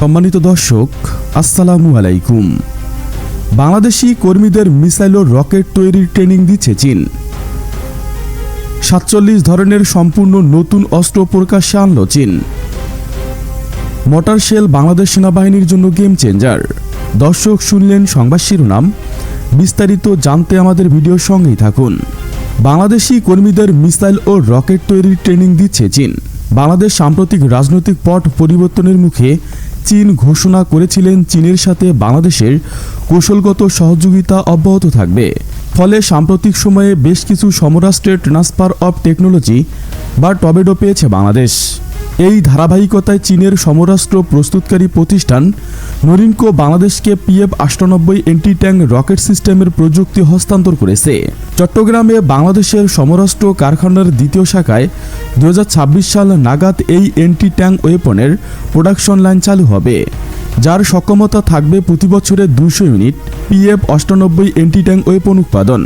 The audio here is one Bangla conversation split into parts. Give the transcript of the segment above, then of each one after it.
সম্মানিত দর্শক, আসসালামু আলাইকুম। বাংলাদেশি কর্মীদের মিসাইল ও রকেট তৈরির ট্রেনিং দিচ্ছে চীন। সাতচল্লিশ ধরনের সম্পূর্ণ নতুন অস্ত্র প্রকাশ্যে আনল চীন। মোটর শেল বাংলাদেশ সেনাবাহিনীর জন্য গেম চেঞ্জার। দর্শক শুনলেন সংবাদ শিরোনাম। বিস্তারিত জানতে আমাদের ভিডিওর সঙ্গেই থাকুন। বাংলাদেশি কর্মীদের মিসাইল ও রকেট তৈরির ট্রেনিং দিচ্ছে চীন। বাংলাদেশ সাম্প্রতিক রাজনৈতিক পট পরিবর্তনের মুখে চীন ঘোষণা করেছিলেন চীনের সাথে বাংলাদেশের কৌশলগত সহযোগিতা অব্যাহত থাকবে। ফলে সাম্প্রতিক সময়ে বেশ কিছু সমরাষ্ট্রের ট্রান্সফার অব টেকনোলজি বা টবেডো পেয়েছে বাংলাদেশ। এই ধারাবাহিকতায় চীনের সমরাষ্ট্র প্রস্তুতকারী প্রতিষ্ঠান নরিনকো বাংলাদেশকে পিএফ আটানব্বই এন্টি ট্যাঙ্ক রকেট সিস্টেমের প্রযুক্তি হস্তান্তর করেছে। চট্টগ্রামে বাংলাদেশের সমরাষ্ট্র কারখানার দ্বিতীয় শাখায় দু হাজার ছাব্বিশ সাল নাগাদ এই এন্টি ট্যাঙ্ক ওয়েপনের প্রোডাকশন লাইন চালু হবে, যার সক্ষমতা থাকবে প্রতি বছরে দুশো ইউনিট পিএফ অষ্টানব্বই এন্টি ট্যাঙ্ক ওয়েপন উৎপাদন।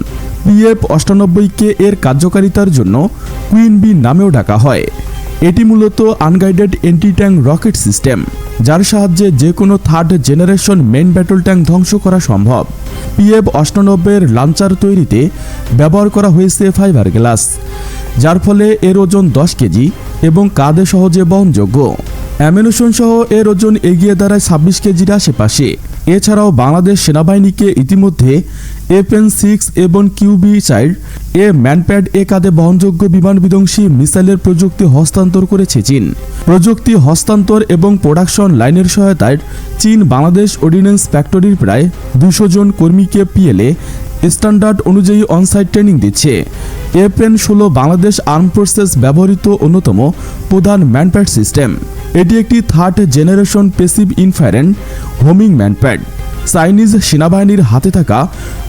পিএফ অষ্টানব্বই কে এর কার্যকারিতার জন্য কুইন বি নামেও ডাকা হয়। এটি মূলত unguided anti tank rocket system যার সাহায্যে যে কোনো third generation main battle tank ধ্বংস করা সম্ভব। পিএফ অষ্টানব্বইয়ের লাঞ্চার তৈরিতে ব্যবহার করা হয়েছে ফাইবার গ্লাস যার ফলে এর ওজন দশ কেজি এবং কাঁধে সহজে বহনযোগ্য। অ্যামিনেশন সহ এর ওজন এগিয়ে দাঁড়ায় ছাব্বিশ কেজির আশেপাশে। এছাড়াও বাংলাদেশ সেনাবাহিনীকে ইতিমধ্যে এফএন সিক্স এবং কিউবি চাইল্ড এ ম্যানপ্যাড এ কাঁধে বহনযোগ্য বিমান বিধ্বংসী মিসাইলের প্রযুক্তি হস্তান্তর করেছে চীন। প্রযুক্তি হস্তান্তর এবং প্রোডাকশন লাইনের সহায়তায় চীন বাংলাদেশ অর্ডিন্যান্স ফ্যাক্টরির প্রায় দুশো জন কর্মীকে পিএলএ স্ট্যান্ডার্ড অনুযায়ী অনসাইট ট্রেনিং দিচ্ছে। এফএন ষোলো বাংলাদেশ আর্ম ফোর্সেস ব্যবহৃত অন্যতম প্রধান ম্যানপ্যাড সিস্টেম। এটি একটি third generation passive infrared homing manpad Chinese সেনাবাহিনীর হাতে থাকা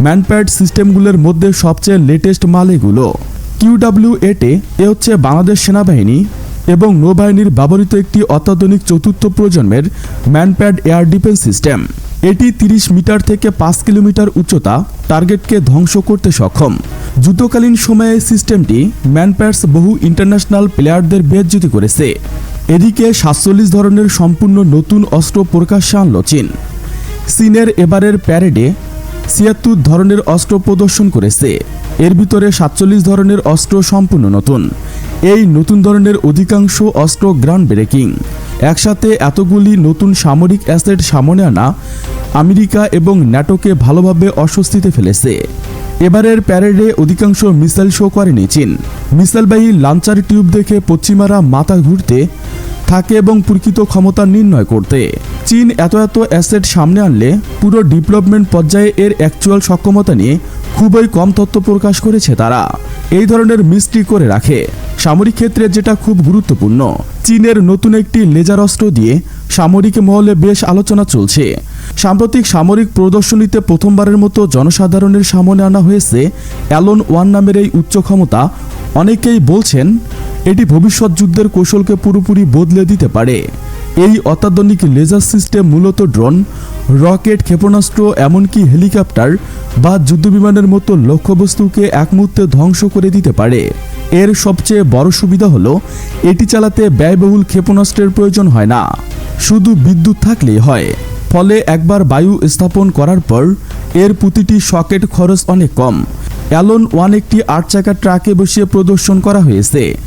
ম্যানপ্যাড সিস্টেমগুলোর মধ্যে সবচেয়ে লেটেস্ট মাল এগুলো কিউডাব্লিউ এটে এ হচ্ছে বাংলাদেশ সেনাবাহিনী এবং নৌবাহিনীর ব্যবহৃত একটি অত্যাধুনিক চতুর্থ প্রজন্মের ম্যানপ্যাড এয়ার ডিফেন্স সিস্টেম এটি 30 মিটার থেকে পাঁচ কিলোমিটার উচ্চতা টার্গেটকে ধ্বংস করতে সক্ষম। যুদ্ধকালীন সময়ে সিস্টেমটি ম্যানপ্যাডস বহু ইন্টারন্যাশনাল প্লেয়ারদের বেজ্জতি করেছে। এদিকে সাতচল্লিশ ধরনের সম্পূর্ণ নতুন অস্ত্র প্রকাশ্যে আনল চীন। চীনের এবারের প্যারেডে ছিয়াত্তর ধরনের অস্ত্র প্রদর্শন করেছে। এর ভিতরে সাতচল্লিশ ধরনের অস্ত্র সম্পূর্ণ নতুন। এই নতুন ধরনের অধিকাংশ অস্ত্র গ্রাউন্ড ব্রেকিং। একসাথে এতগুলি নতুন সামরিক অ্যাসেট সামনে আনা আমেরিকা এবং ন্যাটোকে ভালোভাবে অস্বস্তিতে ফেলেছে। এবারের প্যারেডে অধিকাংশ মিসাইল শো করেনি চীন। মিসাইলবাহী লাঞ্চার টিউব দেখে পশ্চিমারা মাথা ঘুরতে থাকে এবং প্রকৃত ক্ষমতা নির্ণয় করতে। চীন এত এত অ্যাসেট সামনে আনলে পুরো ডেভেলপমেন্ট পর্যায়ে এর অ্যাকচুয়াল সক্ষমতা নিয়ে খুবই কম তথ্য প্রকাশ করেছে তারা। এই ধরনের মিস্ট্রি করে রাখে। সামরিক ক্ষেত্রে যেটা খুব গুরুত্বপূর্ণ, চীনের নতুন একটি লেজার অস্ত্র দিয়ে সামরিক মহলে বেশ আলোচনা চলছে। সাম্প্রতিক সামরিক প্রদর্শনীতে প্রথমবারের মতো জনসাধারণের সামনে আনা হয়েছে অ্যালন ওয়ান নামের এই উচ্চ ক্ষমতা। অনেকেই বলছেন এটি ভবিষ্যৎ যুদ্ধের কৌশলকে পুরোপুরি বদলে দিতে পারে। এই অত্যাধুনিক লেজার সিস্টেম মূলত ড্রোন, রকেট, ক্ষেপণাস্ত্র, এমনকি হেলিকপ্টার বা যুদ্ধবিমানের মতো লক্ষ্যবস্তুকে এক মুহূর্তে ধ্বংস করে দিতে পারে। এর সবচেয়ে বড় সুবিধা হলো, এটি চালাতে ব্যয়বহুল ক্ষেপণাস্ত্রের প্রয়োজন হয় না। শুধু বিদ্যুৎ থাকলেই হয়। ফলে একবার বায়ু স্থাপন করার পর, এর প্রতিটি সকেট খরচ অনেক কম। অ্যালন ওয়ান একটি আট চাকা ট্রাকে বসিয়ে প্রদর্শন করা হয়েছে।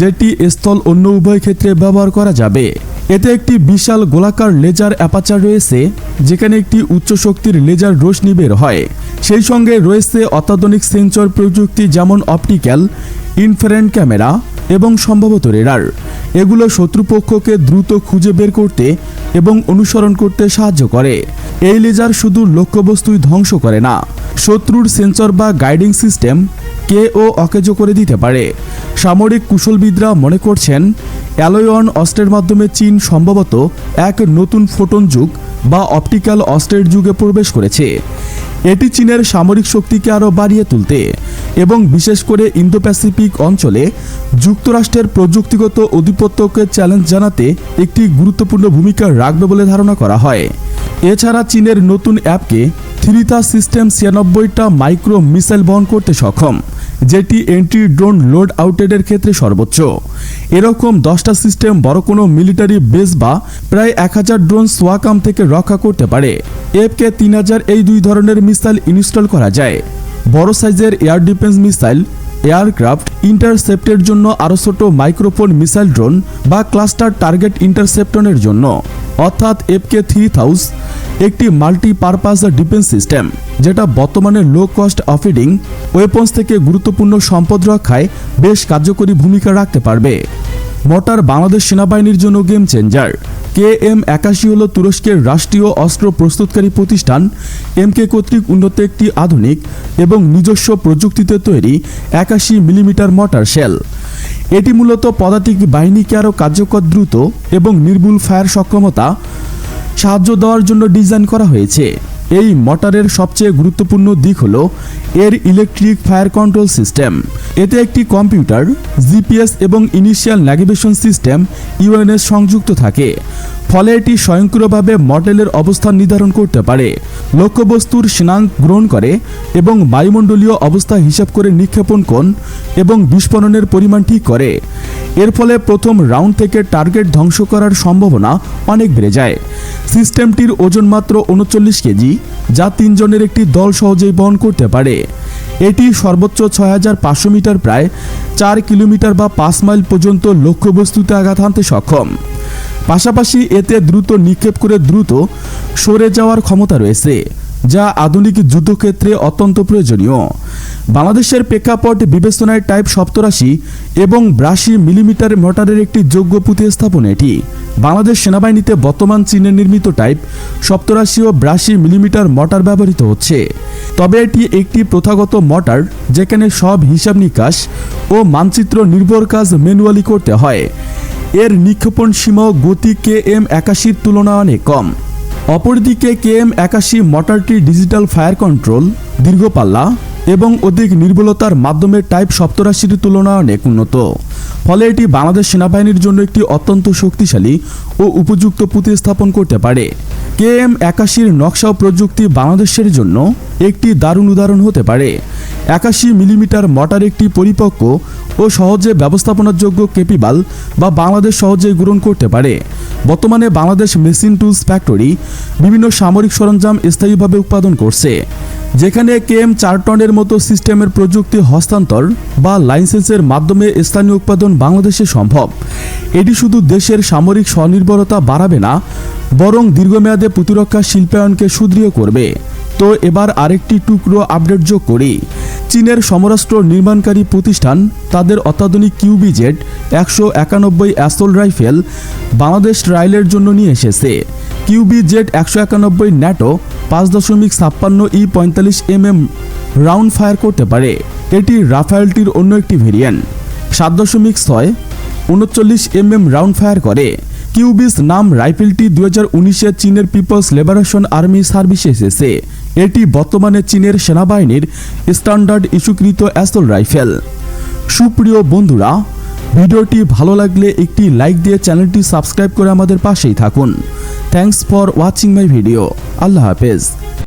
যেটি স্থল অন্য উভয় ক্ষেত্রে ব্যবহার করা যাবে। এতে একটি বিশাল গোলাকার লেজার অ্যাপাচার রয়েছে, যেখানে একটি উচ্চ শক্তির লেজার রোশনি বের হয়। সেই সঙ্গে রয়েছে অত্যাধুনিক সেন্সর প্রযুক্তি যেমন অপটিক্যাল ইনফারেন্ট ক্যামেরা এবং সম্ভবত রেডার। এগুলো শত্রুপক্ষকে দ্রুত খুঁজে বের করতে এবং অনুসরণ করতে সাহায্য করে। এই লেজার শুধু লক্ষ্যবস্তুই ধ্বংস করে না, শত্রুর সেন্সর বা গাইডিং সিস্টেম কে ও অকেজ করে দিতে পারে। সামরিক কুশলবিদরা মনে করছেন, অ্যালোয়ন অস্ত্রের মাধ্যমে চীন সম্ভবত এক নতুন ফোটন যুগ বা অপটিক্যাল অস্ত্রের যুগে প্রবেশ করেছে। এটি চীনের সামরিক শক্তিকে আরও বাড়িয়ে তুলতে এবং বিশেষ করে ইন্দো প্যাসিফিক অঞ্চলে যুক্তরাষ্ট্রের প্রযুক্তিগত আধিপত্যকে চ্যালেঞ্জ জানাতে একটি গুরুত্বপূর্ণ ভূমিকা রাখবে বলে ধারণা করা হয়। এছাড়া চীনের নতুন অ্যাপকে থ্রিতা সিস্টেম ছিয়ানব্বইটা মাইক্রো মিসাইল বহন করতে সক্ষম, যেটি এন্ট্রি ড্রোন লোড আউটেডের ক্ষেত্রে সর্বোচ্চ। এরকম দশটা সিস্টেম বড় কোনো মিলিটারি বেস বা প্রায় এক হাজার ড্রোন সোয়াকাম থেকে রক্ষা করতে পারে। এফকে তিন হাজার এই দুই ধরনের মিসাইল ইনস্টল করা যায়। বড় সাইজের এয়ার ডিফেন্স মিসাইল এয়ারক্রাফট ইন্টারসেপ্টের জন্য আরও ছোট মাইক্রোফোন মিসাইল ড্রোন বা ক্লাস্টার টার্গেট ইন্টারসেপ্টনের জন্য, অর্থাৎ এফকে থ্রি থাউজ একটি মাল্টিপারপাস ডিফেন্স সিস্টেম, যেটা বর্তমানে লো কস্ট অফিডিং ওয়েপন্স থেকে গুরুত্বপূর্ণ সম্পদ রক্ষায় বেশ কার্যকরী ভূমিকা রাখতে পারবে। মোটার বাংলাদেশ সেনাবাহিনীর জন্য গেম চেঞ্জার কে এম একাশি হল তুরস্কের রাষ্ট্রীয় অস্ত্র প্রস্তুতকারী প্রতিষ্ঠান এমকে কর্তৃক উন্নত একটি আধুনিক এবং নিজস্ব প্রযুক্তিতে তৈরি একাশি মিলিমিটার মটার শেল। এটি মূলত পদাতিক বাহিনীকে আরও কার্যকর, দ্রুত এবং নির্ভুল ফায়ার সক্ষমতা সাহায্য দেওয়ার জন্য ডিজাইন করা হয়েছে। এই মোটরের সবচেয়ে গুরুত্বপূর্ণ দিক হল এর ইলেকট্রিক ফায়ার কন্ট্রোল সিস্টেম এতে একটি কম্পিউটার জিপিএস এবং ইনিশিয়াল ন্যাভিগেশন সিস্টেম ইউএনএস সংযুক্ত থাকে। ফলে এটি স্বয়ংক্রিয়ভাবে মডেলের অবস্থান নির্ধারণ করতে পারে। লক্ষ্যবস্তুর স্নাঙ্ক গ্রহণ করে এবং বায়ুমণ্ডলীয় অবস্থা হিসাব করে নিক্ষেপণ কোণ এবং বিস্ফোরণের পরিমাণ ঠিক করে। এর ফলে প্রথম রাউন্ড থেকে টার্গেট ধ্বংস করার সম্ভাবনা অনেক বেড়ে যায়। সিস্টেমটির ওজন মাত্র উনচল্লিশ কেজি, যা তিনজনের একটি দল সহজেই বহন করতে পারে। এটি সর্বোচ্চ ছয় হাজার পাঁচশো মিটার প্রায় চার কিলোমিটার বা পাঁচ মাইল পর্যন্ত লক্ষ্যবস্তুতে আঘাত হানতে সক্ষম। পাশাপাশি এতে দ্রুত নিক্ষেপ করে দ্রুত সরে যাওয়ার ক্ষমতা রয়েছে, যা আধুনিক যুদ্ধক্ষেত্রে অত্যন্ত প্রয়োজনীয়। বাংলাদেশের প্রেক্ষাপট বিবেচনায় টাইপ সপ্তরাশি এবং ব্রাশি মিলিমিটার মোটরের একটি যোগ্য প্রতিস্থাপন এটি। বাংলাদেশ সেনাবাহিনীতে বর্তমান চীনের নির্মিত টাইপ সপ্তরাশি ও ব্রাশি মিলিমিটার মোটর ব্যবহৃত হচ্ছে। তবে এটি একটি প্রথাগত মোটর যেখানে সব হিসাব নিকাশ ও মানচিত্র নির্ভর কাজ ম্যানুয়ালি করতে হয়। এর নিক্ষেপণ সীমা গতি কে এম একাশির তুলনায় অনেক কম। অপরদিকে কে এম একাশি মোটরটি ডিজিটাল ফায়ার কন্ট্রোল দীর্ঘপাল্লা এবং অধিক নির্ভুলতার মাধ্যমে টাইপ সপ্তরাশির তুলনায় অনেক উন্নত। ফলে এটি বাংলাদেশ সেনাবাহিনীর জন্য একটি অত্যন্ত শক্তিশালী ও উপযুক্ত প্রতিস্থাপন করতে পারে। কে এম একাশির নকশা প্রযুক্তি বাংলাদেশের জন্য একটি দারুণ উদাহরণ হতে পারে। একাশি মিলিমিটার মোটর একটি পরিপক্ক ও সহজে ব্যবস্থাপনাযোগ্য কেপিবাল বা বাংলাদেশ সহজেই গ্রহণ করতে পারে। বর্তমানে বাংলাদেশ মেশিন টুলস ফ্যাক্টরি বিভিন্ন সামরিক সরঞ্জাম স্থায়ীভাবে উৎপাদন করছে, যেখানে কেএম চার টনের মতো সিস্টেমের প্রযুক্তি হস্তান্তর বা লাইসেন্সের মাধ্যমে স্থানীয় উৎপাদন বাংলাদেশে সম্ভব। এটি শুধু দেশের সামরিক স্বনির্ভরতা বাড়াবে না বরং দীর্ঘমেয়াদে প্রতিরক্ষা শিল্পায়নকে সুদৃঢ় করবে। তো এবার আরেকটি টুকরো আপডেট যোগ করি। চীনের সমরাষ্ট্র নির্মাণকারী প্রতিষ্ঠান, তাদের অত্যাধুনিক কিউবি জেট একশো একানব্বই অ্যাসল রাইফেল বাংলাদেশ ট্রায়ালের জন্য নিয়ে এসেছে। কিউবি জেট একশো একানব্বই ন্যাটো পাঁচ দশমিক ছাপ্পান্ন ই পঁয়তাল্লিশ এম এম রাউন্ড ফায়ার করতে পারে। এটি রাফায়েলটির অন্য একটি ভেরিয়েন্ট। সাত দশমিক ছয় উনচল্লিশ এম এম রাউন্ড ফায়ার করে। কিউবিস নাম রাইফেলটি দু হাজার উনিশে চীনের পিপলস লিবারেশন আর্মি সার্ভিসে এসেছে। এটি বর্তমানে চীনের সেনাবাহিনীর স্ট্যান্ডার্ড ইস্যুকৃত অ্যাসল রাইফেল। সুপ্রিয় বন্ধুরা, ভিডিওটি ভালো লাগলে একটি লাইক দিয়ে চ্যানেলটি সাবস্ক্রাইব করে আমাদের পাশেই থাকুন। Thanks for watching my video. আল্লাহ হাফেজ।